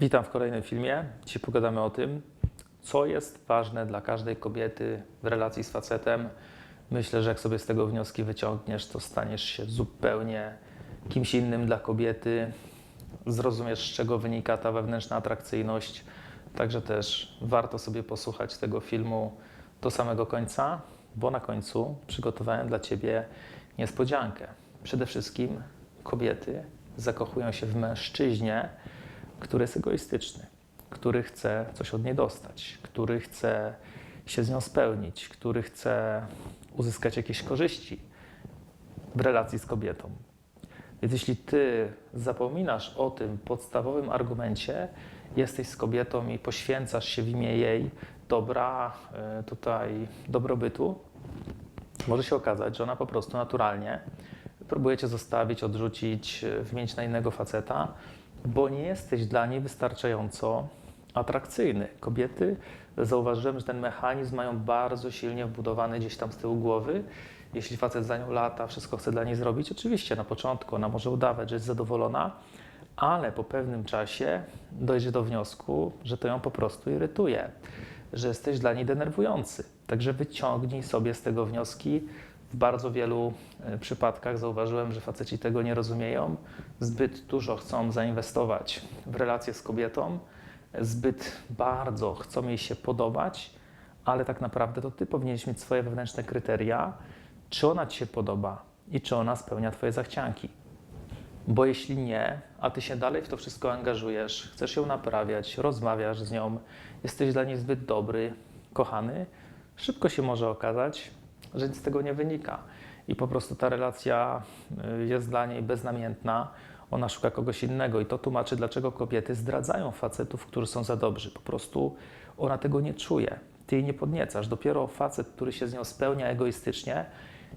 Witam w kolejnym filmie. Dzisiaj pogadamy o tym, co jest ważne dla każdej kobiety w relacji z facetem. Myślę, że jak sobie z tego wnioski wyciągniesz, to staniesz się zupełnie kimś innym dla kobiety. Zrozumiesz, z czego wynika ta wewnętrzna atrakcyjność. Także też warto sobie posłuchać tego filmu do samego końca, bo na końcu przygotowałem dla Ciebie niespodziankę. Przede wszystkim kobiety zakochują się w mężczyźnie, który jest egoistyczny, który chce coś od niej dostać, który chce się z nią spełnić, który chce uzyskać jakieś korzyści w relacji z kobietą. Więc jeśli ty zapominasz o tym podstawowym argumencie, jesteś z kobietą i poświęcasz się w imię jej dobra, y, tutaj dobrobytu, może się okazać, że ona po prostu naturalnie próbuje cię zostawić, odrzucić, y, wymienić na innego faceta, bo nie jesteś dla niej wystarczająco atrakcyjny. Kobiety, zauważyłem, że ten mechanizm mają bardzo silnie wbudowany gdzieś tam z tyłu głowy. Jeśli facet za nią lata, wszystko chce dla niej zrobić, oczywiście na początku ona może udawać, że jest zadowolona, ale po pewnym czasie dojdzie do wniosku, że to ją po prostu irytuje, że jesteś dla niej denerwujący. Także wyciągnij sobie z tego wnioski. W bardzo wielu e, przypadkach zauważyłem, że faceci tego nie rozumieją, zbyt dużo chcą zainwestować w relacje z kobietą, zbyt bardzo chcą jej się podobać, ale tak naprawdę to ty powinieneś mieć swoje wewnętrzne kryteria, czy ona ci się podoba i czy ona spełnia twoje zachcianki. Bo jeśli nie, a ty się dalej w to wszystko angażujesz, chcesz ją naprawiać, rozmawiasz z nią, jesteś dla niej zbyt dobry, kochany, szybko się może okazać, że nic z tego nie wynika. I po prostu ta relacja y, jest dla niej beznamiętna, ona szuka kogoś innego. I to tłumaczy, dlaczego kobiety zdradzają facetów, którzy są za dobrzy. Po prostu ona tego nie czuje. Ty jej nie podniecasz. Dopiero facet, który się z nią spełnia egoistycznie,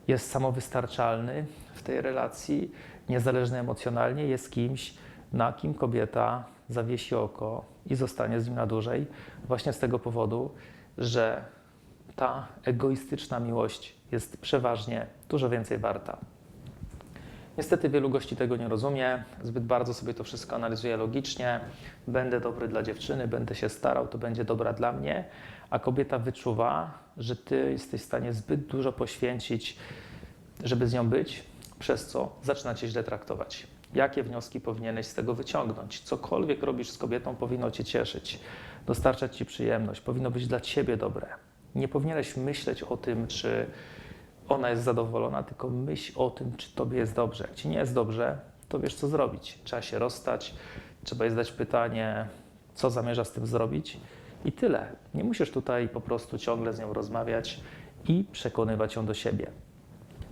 jest samowystarczalny w tej relacji, niezależny emocjonalnie, jest kimś, na kim kobieta zawiesi oko i zostanie z nim na dłużej, właśnie z tego powodu, że ta egoistyczna miłość jest przeważnie dużo więcej warta. Niestety wielu gości tego nie rozumie, zbyt bardzo sobie to wszystko analizuje logicznie. Będę dobry dla dziewczyny, będę się starał, to będzie dobra dla mnie, a kobieta wyczuwa, że ty jesteś w stanie zbyt dużo poświęcić, żeby z nią być, przez co zaczyna cię źle traktować. Jakie wnioski powinieneś z tego wyciągnąć? Cokolwiek robisz z kobietą, powinno cię cieszyć, dostarczać ci przyjemność, powinno być dla ciebie dobre. Nie powinieneś myśleć o tym, czy ona jest zadowolona, tylko myśl o tym, czy tobie jest dobrze. Jak ci nie jest dobrze, to wiesz, co zrobić. Trzeba się rozstać, trzeba jej zadać pytanie, co zamierza z tym zrobić i tyle. Nie musisz tutaj po prostu ciągle z nią rozmawiać i przekonywać ją do siebie.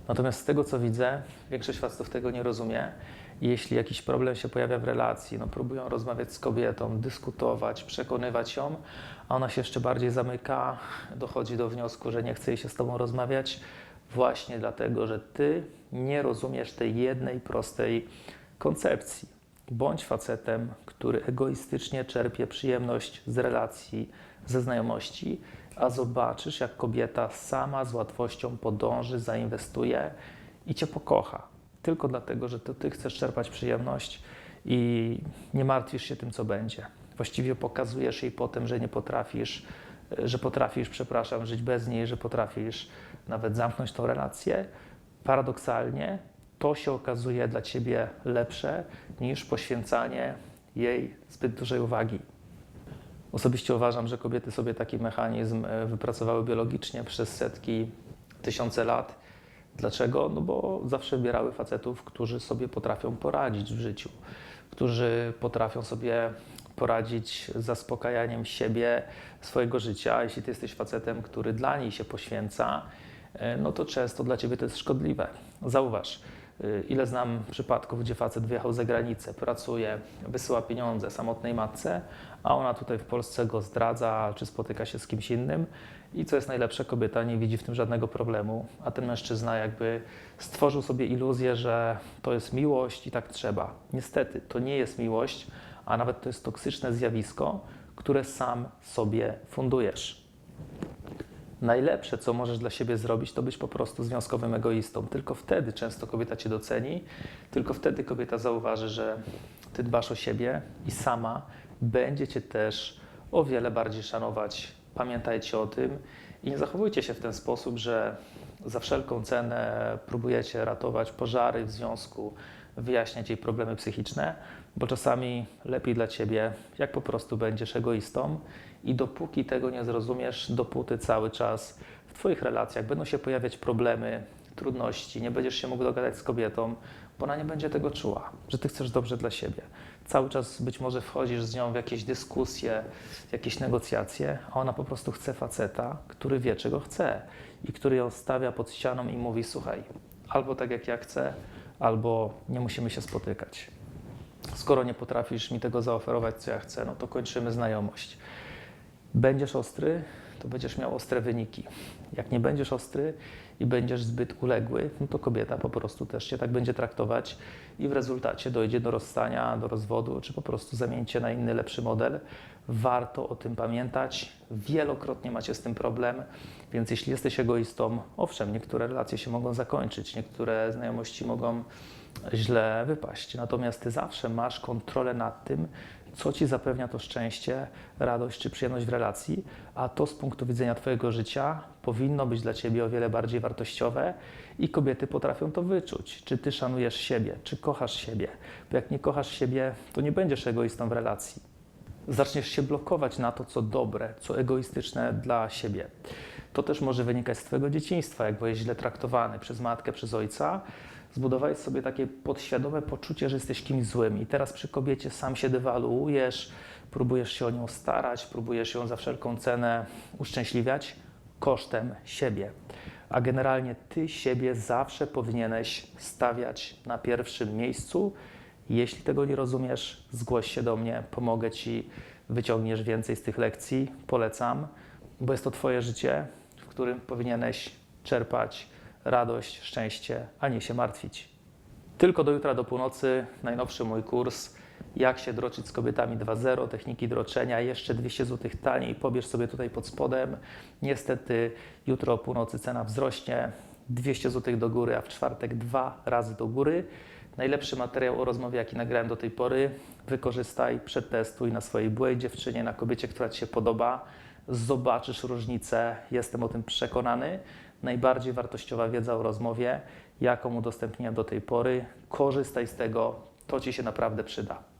Natomiast z tego, co widzę, większość facetów tego nie rozumie. Jeśli jakiś problem się pojawia w relacji, no próbują rozmawiać z kobietą, dyskutować, przekonywać ją, a ona się jeszcze bardziej zamyka, dochodzi do wniosku, że nie chce jej się z tobą rozmawiać, właśnie dlatego, że ty nie rozumiesz tej jednej prostej koncepcji. Bądź facetem, który egoistycznie czerpie przyjemność z relacji, ze znajomości, a zobaczysz, jak kobieta sama z łatwością podąży, zainwestuje i cię pokocha. Tylko dlatego, że to ty chcesz czerpać przyjemność i nie martwisz się tym, co będzie. Właściwie pokazujesz jej potem, że nie potrafisz, że potrafisz, przepraszam, żyć bez niej, że potrafisz nawet zamknąć tą relację. Paradoksalnie to się okazuje dla ciebie lepsze niż poświęcanie jej zbyt dużej uwagi. Osobiście uważam, że kobiety sobie taki mechanizm e, wypracowały biologicznie przez setki, tysiące lat. Dlaczego? No bo zawsze wybierały facetów, którzy sobie potrafią poradzić w życiu, którzy potrafią sobie poradzić z zaspokajaniem siebie, swojego życia. Jeśli ty jesteś facetem, który dla niej się poświęca, e, no to często dla ciebie to jest szkodliwe. Zauważ, ile znam przypadków, gdzie facet wyjechał za granicę, pracuje, wysyła pieniądze samotnej matce, a ona tutaj w Polsce go zdradza, czy spotyka się z kimś innym. I co jest najlepsze, kobieta nie widzi w tym żadnego problemu, a ten mężczyzna jakby stworzył sobie iluzję, że to jest miłość i tak trzeba. Niestety, to nie jest miłość, a nawet to jest toksyczne zjawisko, które sam sobie fundujesz. Najlepsze, co możesz dla siebie zrobić, to być po prostu związkowym egoistą. Tylko wtedy często kobieta cię doceni, tylko wtedy kobieta zauważy, że ty dbasz o siebie i sama będzie Cię też o wiele bardziej szanować. Pamiętajcie o tym i nie zachowujcie się w ten sposób, że za wszelką cenę próbujecie ratować pożary w związku, wyjaśniać jej problemy psychiczne, bo czasami lepiej dla Ciebie, jak po prostu będziesz egoistą i dopóki tego nie zrozumiesz, dopóty cały czas w Twoich relacjach będą się pojawiać problemy, trudności, nie będziesz się mógł dogadać z kobietą, bo ona nie będzie tego czuła, że Ty chcesz dobrze dla siebie. Cały czas być może wchodzisz z nią w jakieś dyskusje, jakieś negocjacje, a ona po prostu chce faceta, który wie, czego chce i który ją stawia pod ścianą i mówi: Słuchaj, albo tak jak ja chcę, albo nie musimy się spotykać. Skoro nie potrafisz mi tego zaoferować, co ja chcę, no to kończymy znajomość. Będziesz ostry, to będziesz miał ostre wyniki. Jak nie będziesz ostry i będziesz zbyt uległy, no to kobieta po prostu też cię tak będzie traktować i w rezultacie dojdzie do rozstania, do rozwodu, czy po prostu zamieńcie na inny, lepszy model. Warto o tym pamiętać. Wielokrotnie macie z tym problem, więc jeśli jesteś egoistą, owszem, niektóre relacje się mogą zakończyć, niektóre znajomości mogą źle wypaść. Natomiast ty zawsze masz kontrolę nad tym, co ci zapewnia to szczęście, radość czy przyjemność w relacji, a to z punktu widzenia Twojego życia powinno być dla Ciebie o wiele bardziej wartościowe i kobiety potrafią to wyczuć. Czy Ty szanujesz siebie, czy kochasz siebie, bo jak nie kochasz siebie, to nie będziesz egoistą w relacji. Zaczniesz się blokować na to, co dobre, co egoistyczne dla siebie. To też może wynikać z Twojego dzieciństwa, jak byłeś źle traktowany przez matkę, przez ojca, zbudowałeś sobie takie podświadome poczucie, że jesteś kimś złym i teraz przy kobiecie sam się dewaluujesz, próbujesz się o nią starać, próbujesz ją za wszelką cenę uszczęśliwiać kosztem siebie. A generalnie ty siebie zawsze powinieneś stawiać na pierwszym miejscu. Jeśli tego nie rozumiesz, zgłoś się do mnie, pomogę ci, wyciągniesz więcej z tych lekcji. Polecam, bo jest to twoje życie, w którym powinieneś czerpać radość, szczęście, a nie się martwić. Tylko do jutra do północy najnowszy mój kurs Jak się droczyć z kobietami 2.0, techniki droczenia, jeszcze 200 zł taniej, pobierz sobie tutaj pod spodem. Niestety jutro o północy cena wzrośnie, 200 zł do góry, a w czwartek dwa razy do góry. Najlepszy materiał o rozmowie, jaki nagrałem do tej pory, wykorzystaj, przetestuj na swojej byłej dziewczynie, na kobiecie, która Ci się podoba. Zobaczysz różnicę, jestem o tym przekonany najbardziej wartościowa wiedza o rozmowie, jaką udostępniłem do tej pory. Korzystaj z tego, to Ci się naprawdę przyda.